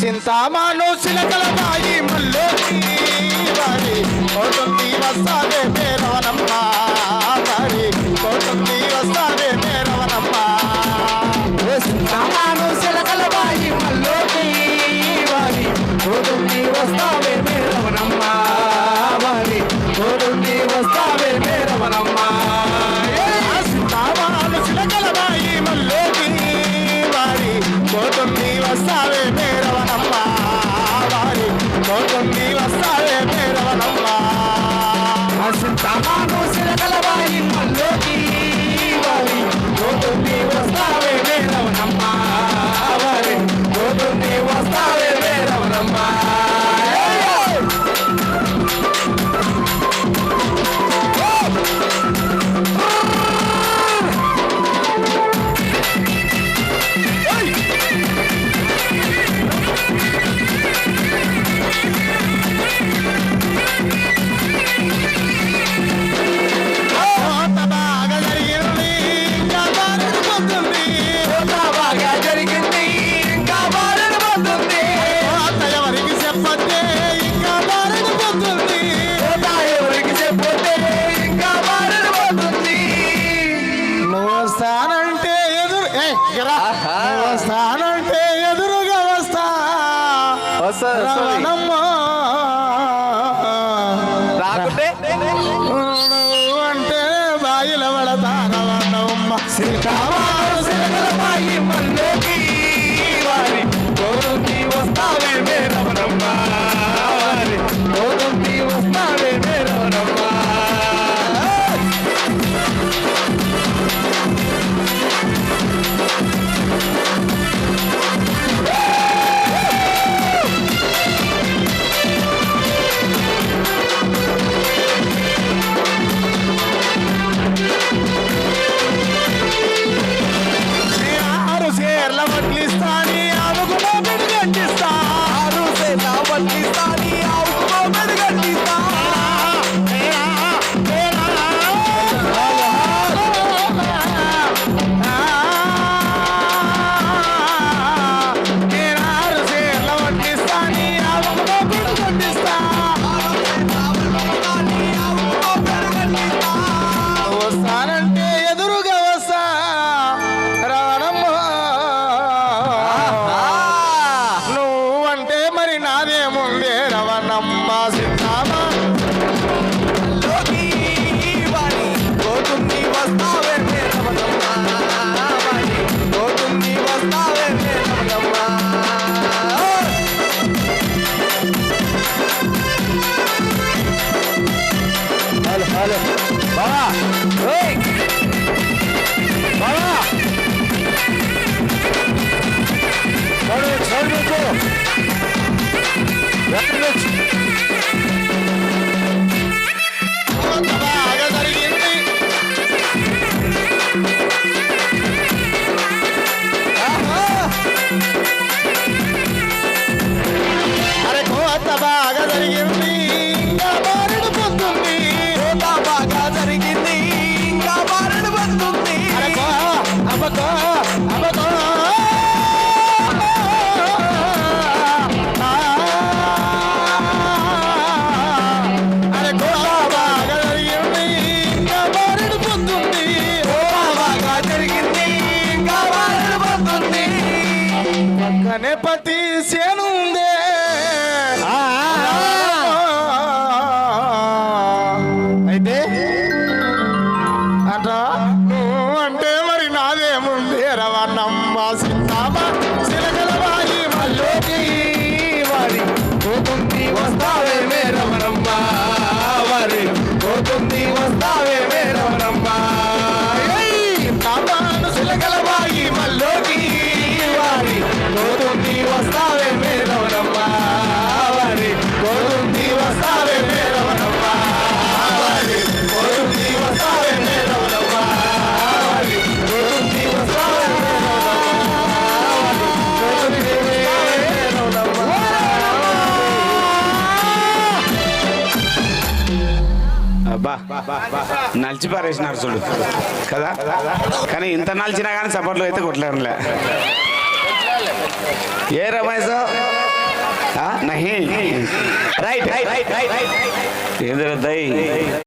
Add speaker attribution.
Speaker 1: చింతామాను చిలకల బాయి మల్లోకి వారి కోటుంది వస్తావే మేరవనమ్మ వారి కోటుంది వస్తావే మేరవనమ్మ. చింతామాను చిలకల బాయి మల్లోకి వారి కోటుంది వస్తావే మేరవనమ్మ వారి కోటుంది వస్తావే మేరవనమ్మ. చింతామాను చిలకల బాయి మల్లోకి వారి కోటుంది వస్తావే వస్తానంటే ఎదురుగా వస్తా. అంటే బాయిల పడతా రమణమ్మ. సిరికామాలు సిరగల జరిగింది. ఇంకా బారుడు పొందుంది. బాగా జరిగింది. ఇంకా బారుడు పొందుంది. అబ్బకో అబ్బకో అరే కోత రవణమ్మ సిద్ధామ సిలకల వారి మల్లోకి వారి. పోతుంది వస్తావే మే వారి. పోతుంది వస్తావే మే రమణమ్మ తామాను వారి మల్లోకి వారి. పోతుంది వస్తావే
Speaker 2: అబ్బా నలిచి పారేసినారు చూడు. కదా? కానీ ఇంత నలిచినా కానీ సపోర్ట్లు అయితే కొట్టలేరులే ఏ రమేష్? నహి రైట్ రైట్ రైట్ రైట్. ఏంద్ర దై